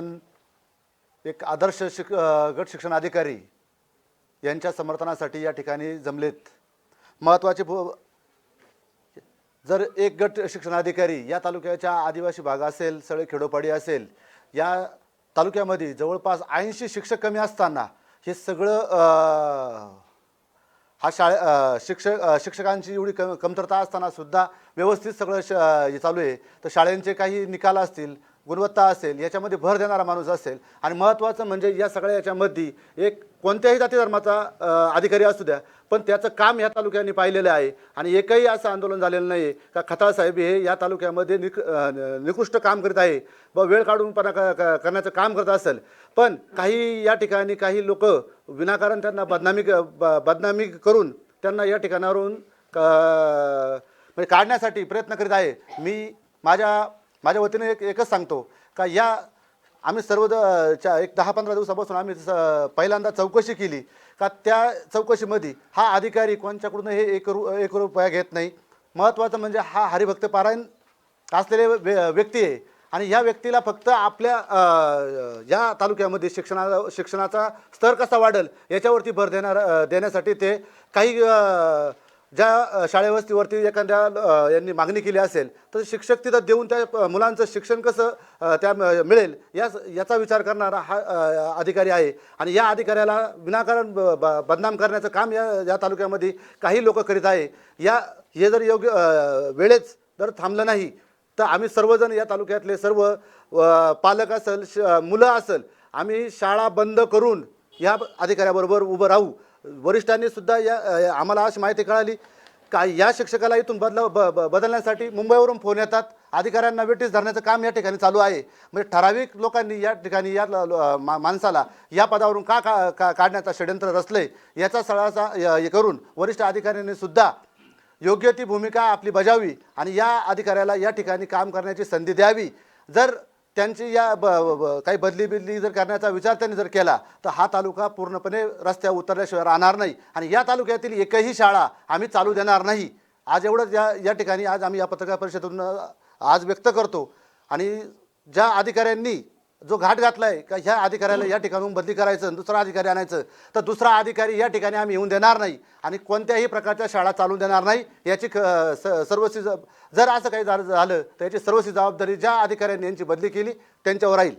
शिक्षण एक आदर्श शिक गट शिक्षण अधिकारी यांच्या समर्थनासाठी या ठिकाणी जमलेत. महत्त्वाचे भू जर एक गट शिक्षणाधिकारी या तालुक्याच्या आदिवासी भाग असेल सगळे खेडोपाडी असेल या तालुक्यामध्ये जवळपास ऐंशी शिक्षक कमी असताना हे सगळं हा शाळे शिक्षक शिक्षकांची एवढी कम कमतरता असताना सुद्धा व्यवस्थित सगळं श हे चालू आहे. तर शाळेंचे काही निकाल असतील गुणवत्ता असेल याच्यामध्ये भर देणारा माणूस असेल. आणि महत्त्वाचं म्हणजे या सगळ्या याच्यामध्ये एक कोणत्याही जाती धर्माचा अधिकारी असू द्या पण त्याचं काम ह्या तालुक्यांनी पाहिलेलं आहे. आणि एकही असं आंदोलन झालेलं नाही का खताळ साहेब हे या तालुक्यामध्ये निक निकृष्ट काम करीत आहे व वेळ काढूनपणा पण क- करण्याचं काम करत असेल. पण काही या ठिकाणी काही लोक विनाकारण त्यांना बदनामी बदनामी करून त्यांना या ठिकाणावरून क- म्हणजे काढण्यासाठी प्रयत्न करीत आहे. मी माझ्या माझ्या वतीने एक एकच सांगतो का या आम्ही सर्व च्या एक दहा पंधरा दिवसापासून आम्ही स- पहिल्यांदा चौकशी केली का त्या चौकशीमध्ये हा अधिकारी कोणच्याकडून हे एक रु एक रुपया घेत नाही. महत्त्वाचं म्हणजे हा हरिभक्त पारायण असलेले व्य- व्यक्ती आहे. आणि ह्या व्यक्तीला फक्त आपल्या या तालुक्यामध्ये शिक्षणा शिक्षणाचा स्तर कसा वाढेल याच्यावरती भर देणार देण्यासाठी ते काही ज्या शाळेवस्तीवरती एखाद्या यांनी मागणी केली असेल तर शिक्षक तिथं देऊन त्या मुलांचं शिक्षण कसं त्या मिळेल या याचा विचार करणारा हा अधिकारी आहे. आणि या अधिकाऱ्याला विनाकारण ब- ब- बदनाम करण्याचं काम या या तालुक्यामध्ये काही लोक करीत आहे. या हे जर योग्य वेळेच जर थांबलं नाही तर आम्ही सर्वजण या तालुक्यातले सर्व पालक असेल श मुलं असेल आम्ही शाळा बंद करून या अधिकाऱ्याबरोबर उभं राहू. वरिष्ठांनी सुद्धा या आम्हाला अशी माहिती कळाली. का या शिक्षकाला इथून बदला ब ब- बदलण्यासाठी मुंबईवरून फोन येतात. अधिकाऱ्यांना वेटीस धरण्याचं काम या ठिकाणी चालू आहे. म्हणजे ठराविक लोकांनी या ठिकाणी या ल- मा- माणसाला या पदावरून का का का- काढण्याचा षडयंत्र रचलंय याचा सळाचा हे करून वरिष्ठ अधिकाऱ्यांनी सुद्धा योग्य ती भूमिका आपली बजावी आणि या अधिकाऱ्याला या ठिकाणी काम करण्याची संधी द्यावी. जर त्यांची या ब ब- ब- काही बदली बिदली जर करण्याचा विचार त्यांनी जर केला तर हा तालुका पूर्णपणे रस्त्यावर उतरल्याशिवाय राहणार नाही. आणि या तालुक्यातील एकही शाळा आम्ही चालू देणार नाही. आज एवढंच या या ठिकाणी आज आम्ही या पत्रकार परिषदेतून अ, आज व्यक्त करतो. आणि ज्या अधिकाऱ्यांनी जो घाट घातलाय का ह्या अधिकाऱ्याला या ठिकाणून बदली करायचं दुसरा अधिकारी आणायचं तर दुसरा अधिकारी या ठिकाणी आम्ही येऊन देणार नाही आणि कोणत्याही प्रकारच्या शाळा चालू देणार नाही याची ख स- सर्वस्वी ज- जर असं काही झालं झालं तर याची सर्वस्वी जबाबदारी ज्या अधिकाऱ्यांनी यांची बदली केली त्यांच्यावर राहील.